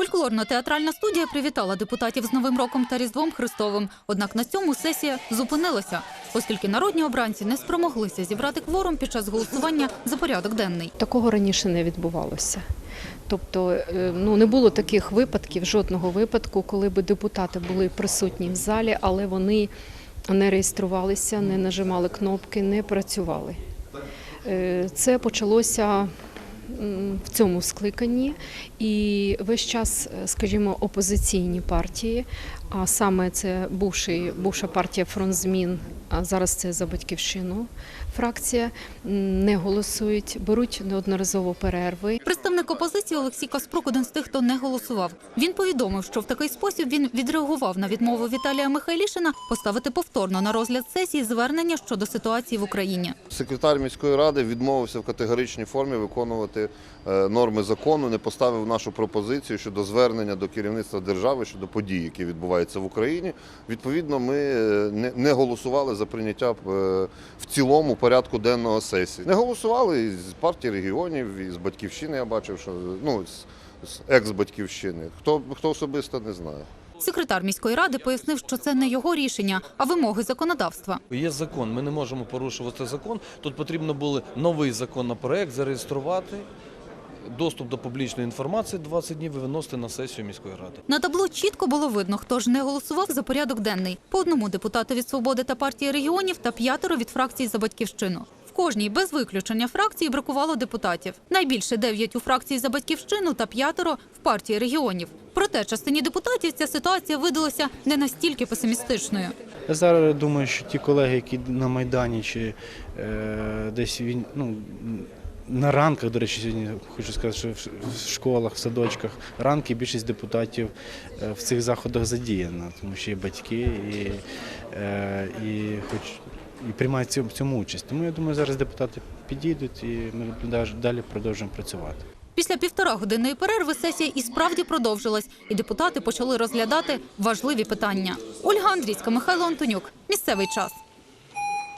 Фольклорно-театральна студія привітала депутатів з Новим роком та Різдвом Христовим. Однак на цьому сесія зупинилася, оскільки народні обранці не спромоглися зібрати кворум під час голосування за порядок денний. Такого раніше не відбувалося. Тобто е, ну, не було таких випадків, жодного випадку, коли би депутати були присутні в залі, але вони не реєструвалися, не нажимали кнопки, не працювали. Е, Це почалося в цьому скликанні, і весь час, е, скажімо, опозиційні партії, а саме це бувший, бувша партія фронт змін, а зараз це за батьківщину фракція, не голосують, беруть неодноразово перерви. Представник опозиції Олексій Каспрук один з тих, хто не голосував. Він повідомив, що в такий спосіб він відреагував на відмову Віталія Михайлішина поставити повторно на розгляд сесії звернення щодо ситуації в Україні. Секретар міської ради відмовився в категоричній формі виконувати е, норми закону, не поставив нашу пропозицію щодо звернення до керівництва держави щодо подій, які відбуваються в Україні. Відповідно, ми е, не- не голосували за прийняття е, в цілому порядку денного сесії. Не голосували і з партії регіонів, і з батьківщини. Я бачив, що ну з- з екс-батьківщини. Хто хто особисто не знає. Секретар міської ради пояснив, що це не його рішення, а вимоги законодавства. Є закон, ми не можемо порушувати закон. Тут потрібно було новий законопроект зареєструвати, доступ до публічної інформації 20 днів і виносити на сесію міської ради. На табло чітко було видно, хто ж не голосував за порядок денний. По одному депутату від свободи та партії регіонів та п'ятеро від фракції за батьківщину. В кожній без виключення фракції бракувало депутатів. Найбільше дев'ять у фракції за батьківщину та п'ятеро в партії регіонів. Проте частині депутатів ця ситуація видалася не настільки песимістичною. Я зараз думаю, що ті колеги, які на Майдані чи е, десь він, ну, на ранках, до речі, сьогодні хочу сказати, що в- школах, в садочках ранки більшість депутатів е, в цих заходах задіяна, тому що є батьки і, е, і хоч. І приймають в цьому- участь. Тому я думаю, зараз депутати підійдуть і ми далі продовжимо працювати. Після півтора годинної перерви сесія і справді продовжилась, і депутати почали розглядати важливі питання. Ольга Андрійська, Михайло Антонюк. Місцевий час.